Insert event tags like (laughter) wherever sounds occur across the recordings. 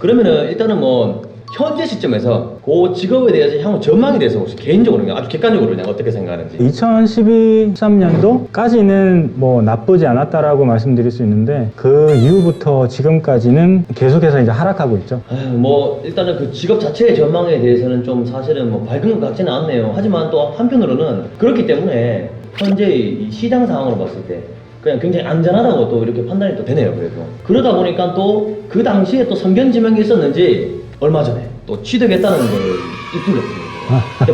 그러면은 일단은 뭐 현재 시점에서 그 직업에 대해서 향후 전망에 대해서 혹시 개인적으로 그냥 아주 객관적으로 그냥 어떻게 생각하는지 2012, 13년도까지는 뭐 나쁘지 않았다라고 말씀드릴 수 있는데 그 이후부터 지금까지는 계속해서 이제 하락하고 있죠. 아유, 뭐 일단은 그 직업 자체의 전망에 대해서는 좀 사실은 뭐 밝은 것 같지는 않네요. 하지만 또 한편으로는 그렇기 때문에 현재 이 시장 상황으로 봤을 때 그냥 굉장히 안전하다고 또 이렇게 판단이 또 되네요. 그래도 그러다 보니까 또 그 당시에 또 선견 지명이 있었는지 얼마 전에 또 취득했다는 걸 입술했습니다.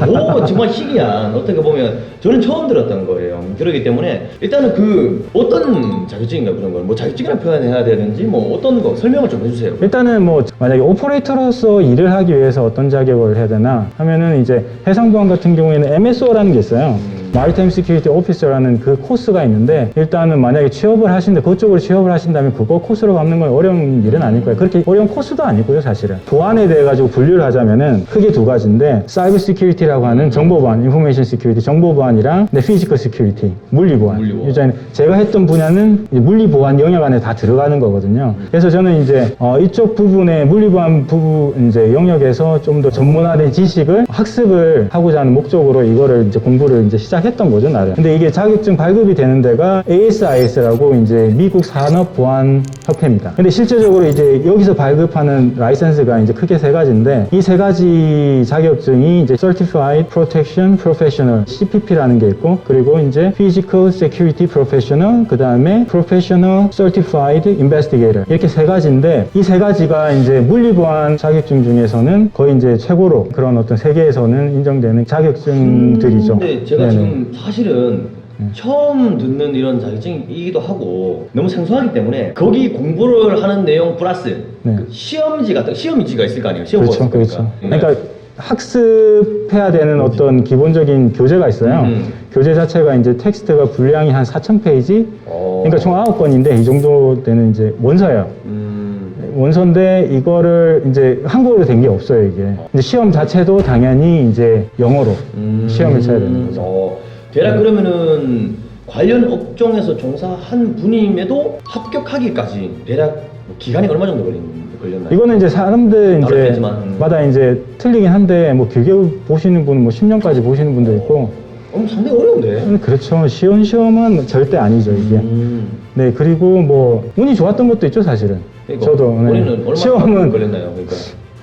뭐 (laughs) 정말 희귀한 어떻게 보면 저는 처음 들었던 거예요. 그렇기 때문에 일단은 그 어떤 자격증인가 그런 걸 뭐 자격증이라 표현해야 되는지 뭐 어떤 거 설명을 좀 해주세요. 일단은 뭐 만약에 오퍼레이터로서 일을 하기 위해서 어떤 자격을 해야 되나 하면은 이제 해상보안 같은 경우에는 MSO라는 게 있어요. 마리타임 시큐리티 오피서라는 그 코스가 있는데 일단은 만약에 취업을 하신다 그쪽으로 취업을 하신다면 그거 코스로 밟는 건 어려운 일은 아닐 거예요. 그렇게 어려운 코스도 아니고요, 사실은. 보안에 대해 가지고 분류를 하자면은 크게 두 가지인데 사이버 시큐리티라고 하는 정보 보안, 인포메이션 시큐리티, 정보 보안이랑 네, 피지컬 시큐리티, 물리 보안. 이제 제가 했던 분야는 물리 보안 영역 안에 다 들어가는 거거든요. 그래서 저는 이제 어, 이쪽 부분에 물리 보안 부분 이제 영역에서 좀 더 전문화된 지식을 학습을 하고자 하는 목적으로 이거를 이제 공부를 이제 시작 했던 거죠, 나름. 근데 이게 자격증 발급이 되는 데가 ASIS라고 이제 미국 산업 보안 협회입니다. 근데 실제적으로 이제 여기서 발급하는 라이센스가 이제 크게 세 가지인데 이 세 가지 자격증이 이제 Certified Protection Professional CPP라는 게 있고 그리고 이제 Physical Security Professional 그 다음에 Professional Certified Investigator 이렇게 세 가지인데 이 세 가지가 이제 물리보안 자격증 중에서는 거의 이제 최고로 그런 어떤 세계에서는 인정되는 자격증들이죠. 근데 제가 네네. 지금 사실은 처음 듣는 이런 자격증이기도 하고 너무 생소하기 때문에 거기 공부를 하는 내용 플러스 네. 그 시험지 같은 시험지가 있을 거 아니에요. 시험 그렇죠, 보았을 그렇죠. 거니까. 네. 그러니까 학습해야 되는 어떤 기본적인 교재가 있어요. 음. 교재 자체가 이제 텍스트가 분량이 한 4천 페이지. 어. 그러니까 총 9건인데 이 정도 되는 이제 원서예요. 음. 원서인데 이거를 이제 한국어로 된 게 없어요 이게. 이제 시험 자체도 당연히 이제 영어로 음. 시험을 쳐야 되는 거죠. 어, 대략 그러면은 관련 업종에서 종사한 분임에도 합격하기까지 대략 뭐 기간이 얼마 정도 걸린 걸렸나요? 이거는 이제 사람들 이제 음. 마다 이제 틀리긴 한데 뭐 길게 보시는 분은 뭐 10년까지 보시는 분도 있고 어, 상당히 어려운데. 음, 그렇죠. 쉬운 시험은 절대 아니죠 이게. 음. 네 그리고 뭐 운이 좋았던 것도 있죠 사실은. 그러니까 저도 네. 본인은 얼마 시험은 걸렸나요? 그러니까.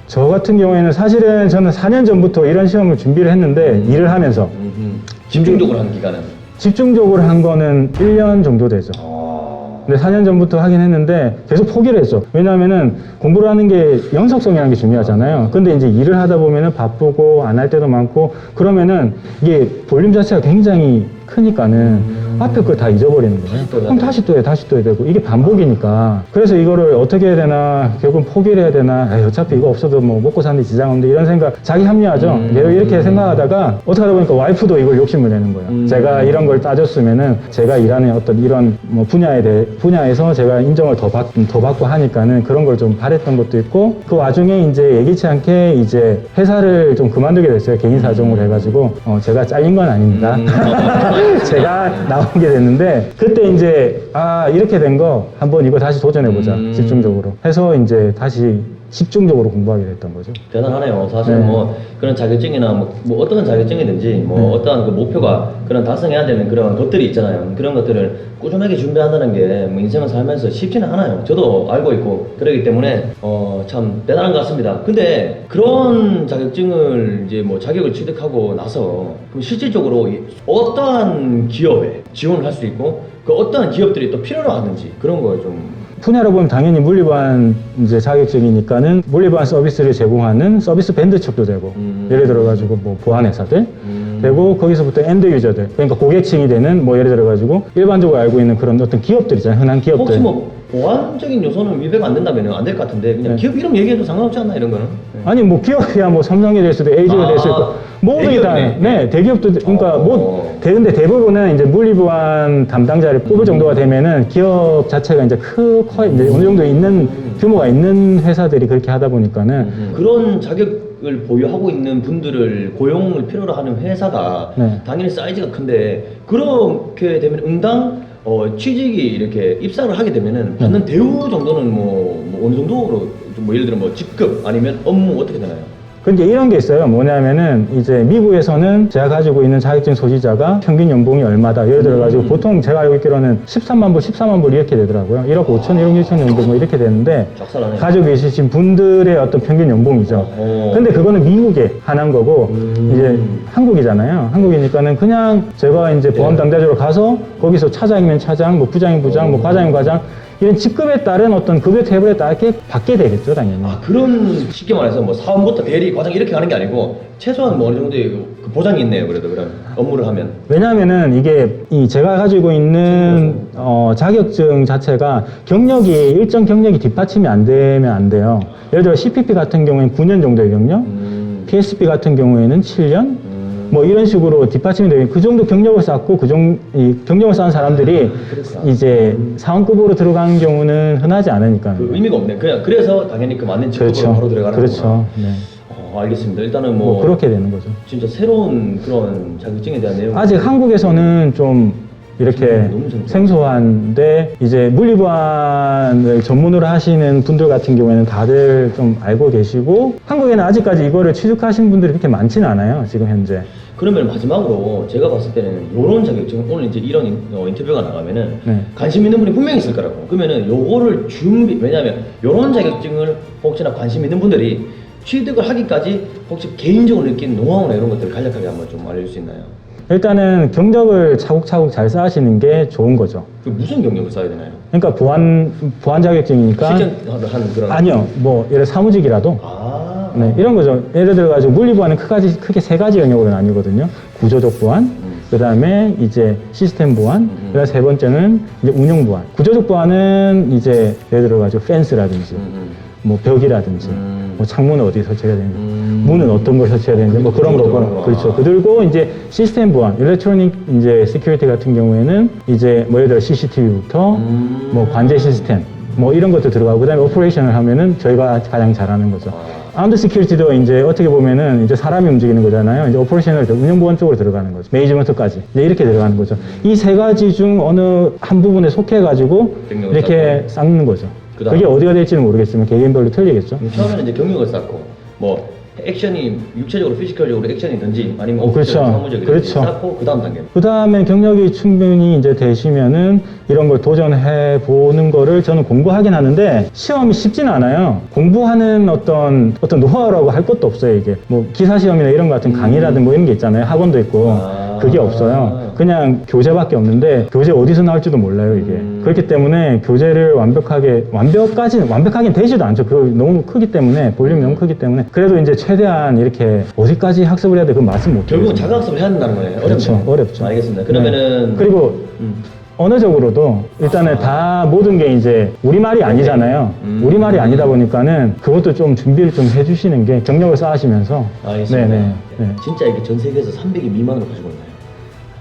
저 같은 경우에는 사실은 저는 4년 전부터 이런 시험을 준비를 했는데 일을 하면서 음, 집중적으로 한 기간은. 집중적으로 한 거는 1년 정도 되죠. 아. 근데 4년 전부터 하긴 했는데 계속 포기를 했죠. 왜냐하면은 공부를 하는 게 연속성이라는 게 중요하잖아요. 근데 이제 일을 하다 보면은 바쁘고 안 할 때도 많고 그러면은 이게 볼륨 자체가 굉장히 크니까는 앞에 걸 다 잊어버리는 거예요. 그럼 돼. 다시 또 해, 다시 또 해야 되고 이게 반복이니까. 그래서 이거를 어떻게 해야 되나 결국은 포기를 해야 되나 에이, 어차피 이거 없어도 뭐 먹고 사는데 지장 없는데 이런 생각 자기 합리화죠. 음. 계속 이렇게 생각하다가 어떻게 하다 보니까 와이프도 이걸 욕심을 내는 거예요. 음. 제가 이런 걸 따졌으면은 제가 일하는 어떤 이런 뭐 분야에 대해 분야에서 제가 인정을 더, 받, 더 받고 하니까는 그런 걸 좀 바랬던 것도 있고 그 와중에 이제 예기치 않게 이제 회사를 좀 그만두게 됐어요 개인 사정으로 해가지고 어, 제가 잘린 건 아닙니다 음. (laughs) 제가 나 오게 됐는데 그때 이제 아 이렇게 된 거 한번 이거 다시 도전해보자 음. 집중적으로 해서 이제 다시 집중적으로 공부하게 됐던 거죠 대단하네요. 사실 네. 뭐 그런 자격증이나 뭐, 뭐 어떤 자격증이든지 뭐 네. 어떠한 그 목표가 그런 달성해야 되는 그런 것들이 있잖아요. 그런 것들을 꾸준하게 준비한다는 게 뭐 인생을 살면서 쉽지는 않아요. 저도 알고 있고 그러기 때문에 어 참 대단한 것 같습니다. 근데 그런 자격증을 이제 뭐 자격을 취득하고 나서 그럼 실질적으로 이 어떠한 기업에 지원을 할 수 있고 그 어떠한 기업들이 또 필요로 하는지 그런 거좀 분야로 보면 당연히 물리보안 이제 자격증이니까는 물리보안 서비스를 제공하는 서비스 밴드 측도 되고 음. 예를 들어가지고 뭐 보안 회사들 음. 되고 거기서부터 엔드 유저들 그러니까 고객층이 되는 뭐 예를 들어가지고 일반적으로 알고 있는 그런 어떤 기업들 있잖아요 흔한 기업들 혹시 뭐 보안적인 요소는 위배가 안 된다면 안 될 것 같은데 그냥 네. 기업 이름 얘기해도 상관없지 않나 이런 거는? 네. 아니 뭐 기업이야 뭐 삼성이 될 수도 LG가 될 수도 아, 있고 모두 다 대기업이네. 네 대기업도 그러니까 어. 뭐 대근데 대부분은 이제 물리보안 담당자를 음. 뽑을 정도가 되면은 기업 자체가 이제 크커 이제 어느 정도 있는 규모가 있는 회사들이 그렇게 하다 보니까는 음. 그런 자격을 보유하고 있는 분들을 고용을 필요로 하는 회사가 네. 당연히 사이즈가 큰데 그렇게 되면 응당 어, 취직이 이렇게 입사를 하게 되면은 받는 대우 정도는 뭐, 뭐 어느 정도로 뭐 예를 들어 뭐 직급 아니면 업무 어떻게 되나요? 근데 이런 게 있어요. 뭐냐면은 이제 미국에서는 제가 가지고 있는 자격증 소지자가 평균 연봉이 얼마다. 예를 들어가지고 음. 보통 제가 알고 있기로는 13만 불, 14만 불 이렇게 되더라고요. 1억 5천, 1억 6천 정도 뭐 이렇게 되는데 작살나네. 가지고 계신 분들의 어떤 평균 연봉이죠. 어. 근데 그거는 미국에 한한 거고 음. 이제 한국이잖아요. 한국이니까는 그냥 제가 이제 보험 예. 당사자로 가서 거기서 차장이면 차장, 뭐 부장이면 부장, 뭐 과장이면 과장 이런 직급에 따른 어떤 급여 테이블에 따르게 받게 되겠죠, 당연히. 아 그런 쉽게 말해서 뭐 사원부터 대리 과장 이렇게 가는 게 아니고 최소한 뭐 어느 정도의 그 보장이 있네요. 그래도 그런 업무를 하면. 왜냐하면은 이게 이 제가 가지고 있는 어, 자격증 자체가 경력이 일정 경력이 뒷받침이 안 되면 안 돼요. 예를 들어 CPP 같은 경우에는 9년 정도의 경력, 음. PSP 같은 경우에는 7년, 음. 뭐 이런 식으로 뒷받침이 되면 그 정도 경력을 쌓고 그 정도 이 경력을 쌓은 사람들이 그렇구나. 이제 사원급으로 들어가는 경우는 흔하지 않으니까. 그 의미가 없네. 그냥 그래서 당연히 그 맞는 직급으로 그렇죠. 바로 들어가는 그렇죠. 네. 어, 알겠습니다. 일단은 뭐 뭐, 그렇게 되는 거죠. 진짜 새로운 그런 자격증에 대한 내용. 아직 한국에서는 좀 이렇게 생소하다. 생소한데 이제 물리보안을 전문으로 하시는 분들 같은 경우에는 다들 좀 알고 계시고 한국에는 아직까지 이거를 취득하신 분들이 그렇게 많지는 않아요 지금 현재 그러면 마지막으로 제가 봤을 때는 요런 자격증 오늘 이제 이런 인, 어, 인터뷰가 나가면은 네. 관심 있는 분이 분명히 있을 거라고. 그러면은 요거를 준비 왜냐하면 요런 자격증을 혹시나 관심 있는 분들이 취득을 하기까지 혹시 개인적으로 느낀 노하우나 이런 것들을 간략하게 한번 좀 알려줄 수 있나요? 일단은 경력을 차곡차곡 잘 쌓으시는 게 좋은 거죠 그 무슨 경력을 쌓아야 되나요? 그러니까 보안 보안 자격증이니까 실전하는 그런 아니요 뭐 예를 사무직이라도 아 네, 이런 거죠. 예를 들어 가지고 물리 보안은 크가지, 크게 세 가지 영역으로 나뉘거든요. 구조적 보안, 그 다음에 이제 시스템 보안, 음. 그 다음 세 번째는 이제 운영 보안. 구조적 보안은 이제 예를 들어 가지고 펜스라든지, 음, 음. 뭐 벽이라든지, 음. 뭐 창문을 어디에 설치해야 되는지, 음. 문은 어떤 걸 설치해야 되는지, 뭐 그런 거, 그런 그런 거. 거. 그렇죠. 아. 그리고 이제 시스템 보안, 일렉트로닉 이제 시큐리티 같은 경우에는 이제 뭐 예를 들어 CCTV부터 음. 뭐 관제 시스템, 뭐 이런 것도 들어가고, 그 다음에 오퍼레이션을 하면은 저희가 가장 잘하는 거죠. 아. 아웃 시큐리티도 이제 어떻게 보면은 이제 사람이 움직이는 거잖아요. 이제 오퍼레이션을 운영 보안 쪽으로 들어가는 거죠. 메이저먼트까지. 이제 이렇게 들어가는 거죠. 이 세 가지 중 어느 한 부분에 속해 가지고 이렇게 쌓는 거죠. 그다음. 그게 어디가 될지는 모르겠지만 개개인별로 틀리겠죠. 그럼 처음에는 이제 경력을 쌓고 뭐 액션이 육체적으로 피지컬적으로 액션이든지 아니면 어, 그렇죠. 사무적이든지 그렇죠. 쌓고 그 다음 단계 그 다음에 경력이 충분히 이제 되시면은 이런 걸 도전해 보는 거를 저는 공부하긴 하는데 시험이 쉽지는 않아요. 공부하는 어떤 어떤 노하우라고 할 것도 없어요 이게. 뭐 기사 시험이나 이런 거 같은 강의라든 뭐 이런 게 있잖아요. 학원도 있고 아. 그게 없어요. 그냥 교재밖에 없는데 교재 어디서 나올지도 몰라요 이게. 음. 그렇기 때문에 교재를 완벽하게 완벽까지는 완벽하긴 되지도 않죠. 그 너무 크기 때문에 볼륨이 너무 크기 때문에 그래도 이제 최대한 이렇게 어디까지 학습을 해야 돼 그 말씀 못 결국 은 드리겠습니다. 자가학습을 해야 된다는 거네요 그렇죠. 어렵네요. 어렵죠. 알겠습니다 그러면은 네. 그리고 음. 언어적으로도 일단은 다 모든 게 이제 우리말이 아니잖아요. 음. 우리말이 아니다 보니까는 그것도 좀 준비를 좀 해주시는 게 경력을 쌓으시면서. 알겠습니다 네네. 네. 진짜 이게 전 세계에서 300이 미만으로 가지고 있나요?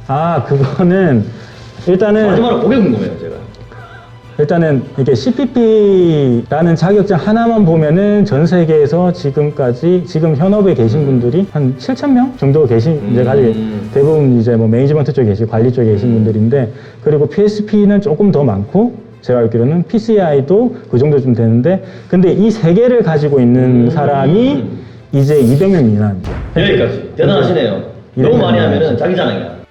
아, 그거는 일단은 마지막으로 그게 궁금해요 제가 일단은 이게 CPP라는 자격증 하나만 보면은 전 세계에서 지금까지 지금 현업에 계신 분들이 한 7천 명 정도 계신 이제 음. 가지 대부분 이제 뭐 매니지먼트 쪽에 계시 관리 쪽에 계신 분들인데 그리고 PSP는 조금 더 많고 제가 알기로는 PCI도 그 정도 좀 되는데 근데 이 세 개를 가지고 있는 음. 사람이 이제 200명 미만이죠. 여기까지 대단하시네요 이런 너무 많이 거 하면은. 자기 자랑이야